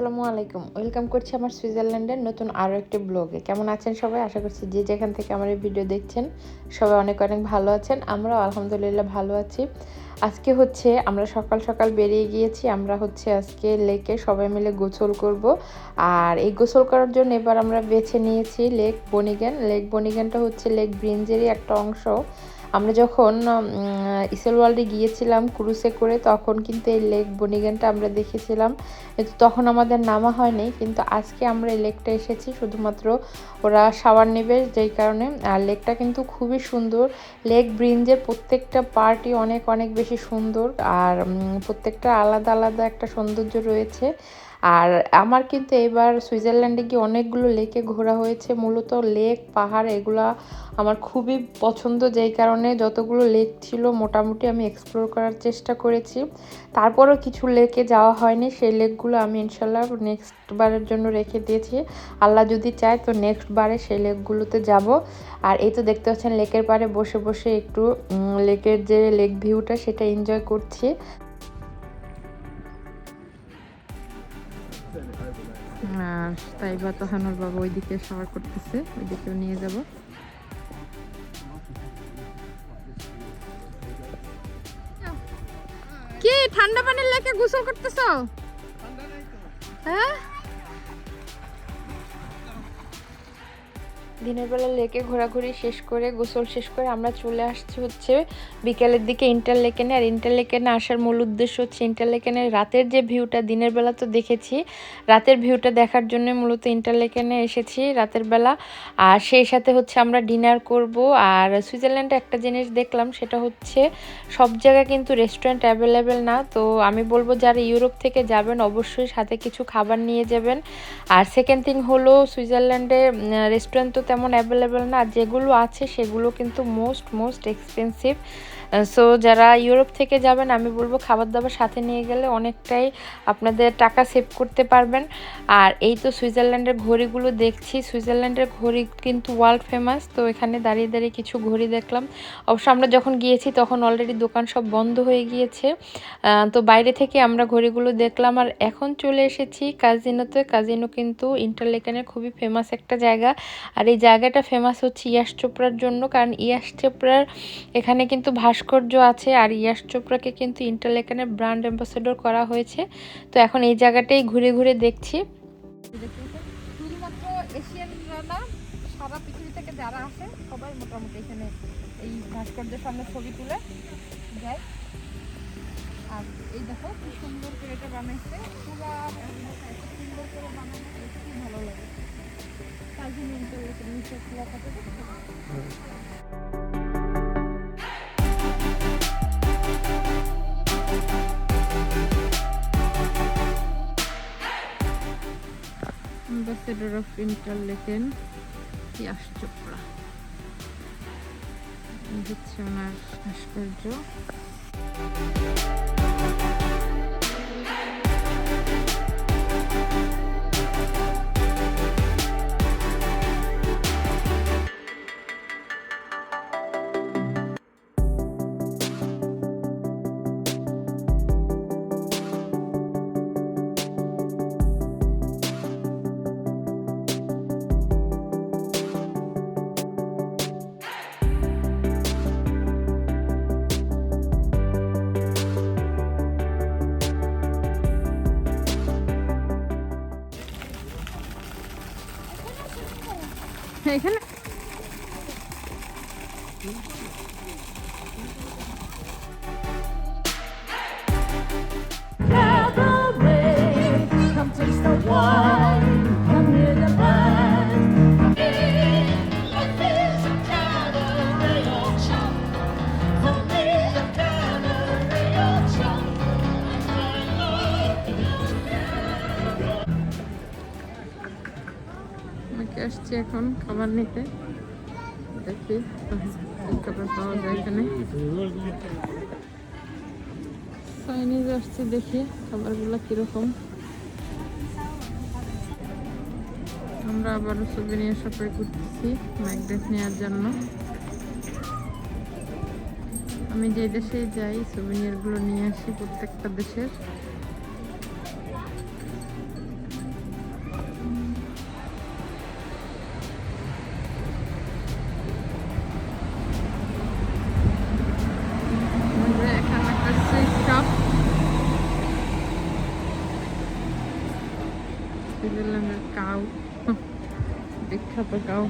আসসালামু আলাইকুম। ওয়েলকাম করছি আমার সুইজারল্যান্ডের নতুন আরও একটি ব্লগে। কেমন আছেন সবাই? আশা করছি যে যেখান থেকে আমার এই ভিডিও দেখছেন, সবাই অনেক অনেক ভালো আছেন। আমরাও আলহামদুলিল্লাহ ভালো আছি। আজকে হচ্ছে আমরা সকাল সকাল বেরিয়ে গিয়েছি। আমরা হচ্ছে আজকে লেকে সবাই মিলে গোসল করব। আর এই গোসল করার জন্য এবার আমরা বেছে নিয়েছি লেক বনিগেন লেক বনিগেনটা হচ্ছে লেক ব্রিঞ্জেরই একটা অংশ। আমরা যখন ইসেল ওয়ার্ল্ডে গিয়েছিলাম ক্রুসে করে, তখন কিন্তু এই লেক বনিগেনটা আমরা দেখেছিলাম। তখন আমাদের নামা হয়নি, কিন্তু আজকে আমরা এই লেকটা এসেছি। শুধুমাত্র ওরা শাওয়ার নেবে, যেই কারণে। আর লেকটা কিন্তু খুবই সুন্দর। লেক ব্রিঞ্জের প্রত্যেকটা পার্টই অনেক অনেক বেশি সুন্দর। আর প্রত্যেকটা আলাদা আলাদা একটা সৌন্দর্য রয়েছে। আর আমার কিন্তু এবার সুইজারল্যান্ডে গিয়ে অনেকগুলো লেকে ঘোরা হয়েছে। মূলত লেক, পাহাড়, এগুলা আমার খুবই পছন্দ। যেই কারণে যতগুলো লেক ছিল মোটামুটি আমি এক্সপ্লোর করার চেষ্টা করেছি। তারপরও কিছু লেকে যাওয়া হয়নি। সেই লেকগুলো আমি ইনশাল্লাহ নেক্সট বারের জন্য রেখে দিয়েছি। আল্লাহ যদি চায় তো নেক্সট বারে সেই লেকগুলোতে যাব। আর এই তো দেখতে পাচ্ছেন লেকের পাড়ে বসে বসে একটু লেকের যে লেক ভিউটা সেটা এনজয় করছি। আর তাই বা তহানুর বাবা ওইদিকে শাওয়ার করতেছে, ওইদিকেও নিয়ে যাব। কি, ঠান্ডা পানির লেকে গোসল করতেছো? হ্যাঁ? দিনের বেলা লেকে ঘোরাঘুরি শেষ করে, গোসল শেষ করে আমরা চলে আসছি হচ্ছে বিকেলের দিকে ইন্টারলেকেনে আর ইন্টারলেকেনে আসার মূল উদ্দেশ্য হচ্ছে ইন্টারলেকেনের রাতের যে ভিউটা, দিনের বেলা তো দেখেছি। রাতের ভিউটা দেখার জন্য মূলত ইন্টারলেকেনে এসেছি রাতের বেলা। আর সেই সাথে হচ্ছে আমরা ডিনার করব। আর সুইজারল্যান্ডে একটা জিনিস দেখলাম, সেটা হচ্ছে সব জায়গায় কিন্তু রেস্টুরেন্ট অ্যাভেলেবেল না। তো আমি বলব, যারা ইউরোপ থেকে যাবেন, অবশ্যই সাথে কিছু খাবার নিয়ে যাবেন। আর সেকেন্ড থিং হলো, সুইজারল্যান্ডে রেস্টুরেন্ট তো তেমন অ্যাভেলেবেল না। যেগুলো আছে সেগুলো কিন্তু মোস্ট মোস্ট এক্সপেন্সিভ সো যারা ইউরোপ থেকে যাবেন, আমি বলব খাবার দাবার সাথে নিয়ে গেলে অনেকটাই আপনাদের টাকা সেভ করতে পারবেন। আর এই তো সুইজারল্যান্ডের ঘড়িগুলো দেখছি। সুইজারল্যান্ডের ঘড়ি কিন্তু ওয়ার্ল্ড ফেমাস তো এখানে দাঁড়িয়ে দাঁড়িয়ে কিছু ঘড়ি দেখলাম। অবশ্য আমরা যখন গিয়েছি, তখন অলরেডি দোকান সব বন্ধ হয়ে গিয়েছে। তো বাইরে থেকে আমরা ঘড়িগুলো দেখলাম। আর এখন চলে এসেছি কাজিনোতে। কাজিনো কিন্তু ইন্টারলেকানের খুবই ফেমাস একটা জায়গা। আর এই জায়গাটা ফেমাস হচ্ছে ইয়াশ চোপড়ার জন্য। কারণ ইয়াশ চোপড়ার এখানে কিন্তু ভাস ভাস্কর্য আছে আর ইয়াশ চোপড়াকে কিন্তু ইন্টারলেকানের ব্র্যান্ড অ্যাম্বাসেডর করা হয়েছে। তো এখন এই জায়গাটাই ঘুরে ঘুরে দেখছি। শুধুমাত্র এশিয়ানরা না সারা পৃথিবী থেকে যারা আসে, সবাই মোটামুটি এখানে এই ভাস্কর্যের সামনে ছবি তুলে যায়। আর এই দেখো, কি সুন্দর করে এটা বানাইছে। সুন্দর করে বানানো ভালো লাগে। খোলা থাকে। Ambassador of Interlaken Yash Chopra হচ্ছে ওনার ভাস্কর্য এখানে Come taste the wine, আসছি এখন খাবার নিতে। দেখি খাবার পাওয়া যায় এখানে। চাইনিজ আসছি, দেখি খাবারগুলো কীরকম। আমরা আবারও সুবিনিয়ার শপে করতেছি ম্যাগনেট নেওয়ার জন্য। আমি যে দেশেই যাই সুবিনিয়ারগুলো নিয়ে আসি প্রত্যেকটা দেশের। সুইজারল্যান্ডের কাউ। বিখ্যাত কাউ।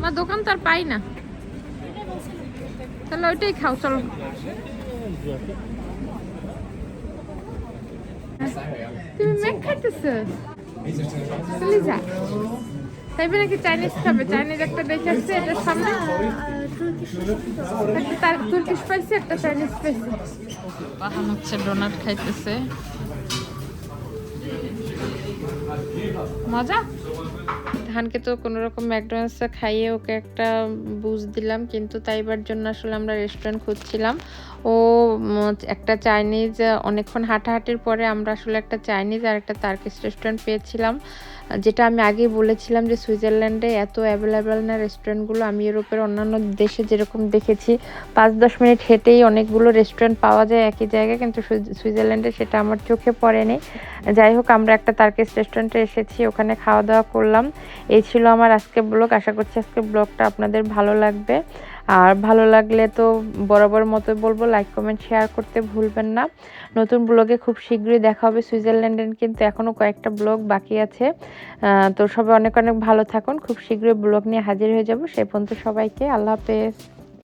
মা, দোকান তো আর পাই না। তাহলে ওইটাই খাও, চলো। তুমি ম্যাক খাইতেছো? লিজা তাইবে নাকি চাইনিজ খাবে? চাইনিজ একটা দেখে আসছে এটার সামনে। একটা তার তুর্কিশ পাইছে, একটা চাইনিজ পাইছে। বাহান হচ্ছে ডোনাট খাইতেছে। মজা? ধানকে তো কোনো রকম ম্যাকডোনাল্ডসে খাইয়ে ওকে একটা বুঝ দিলাম, কিন্তু তাইবার জন্য আসলে আমরা রেস্টুরেন্ট খুঁজছিলাম। ও একটা চাইনিজ অনেকক্ষণ হাঁটাহাঁটির পরে আমরা আসলে একটা চাইনিজ আর একটা তার্কিশ রেস্টুরেন্ট পেয়েছিলাম। যেটা আমি আগেই বলেছিলাম যে সুইজারল্যান্ডে এত অ্যাভেলেবেল না রেস্টুরেন্টগুলো। আমি ইউরোপের অন্যান্য দেশে যেরকম দেখেছি পাঁচ দশ মিনিট হেঁটেই অনেকগুলো রেস্টুরেন্ট পাওয়া যায় একই জায়গায়, কিন্তু সুইজ- সুইজারল্যান্ডে সেটা আমার চোখে পড়েনি। যাই হোক, আমরা একটা তার্কিশ রেস্টুরেন্টে এসেছি, ওখানে খাওয়া দাওয়া করলাম। এই ছিল আমার আজকে ব্লগ। আশা করছি আজকে ব্লগটা আপনাদের ভালো লাগবে। আর ভালো লাগলে তো বরাবর মতো বলব লাইক কমেন্ট শেয়ার করতে ভুলবেন না। নতুন ব্লগে খুব শীঘ্রই দেখা হবে সুইজারল্যান্ডের, কিন্তু এখনও কয়েকটা ব্লগ বাকি আছে। তো সবাই অনেক অনেক ভালো থাকুন, খুব শীঘ্রই ব্লগ নিয়ে হাজির হয়ে যাব। সেই পর্যন্ত সবাইকে আল্লাহ হাফেজ।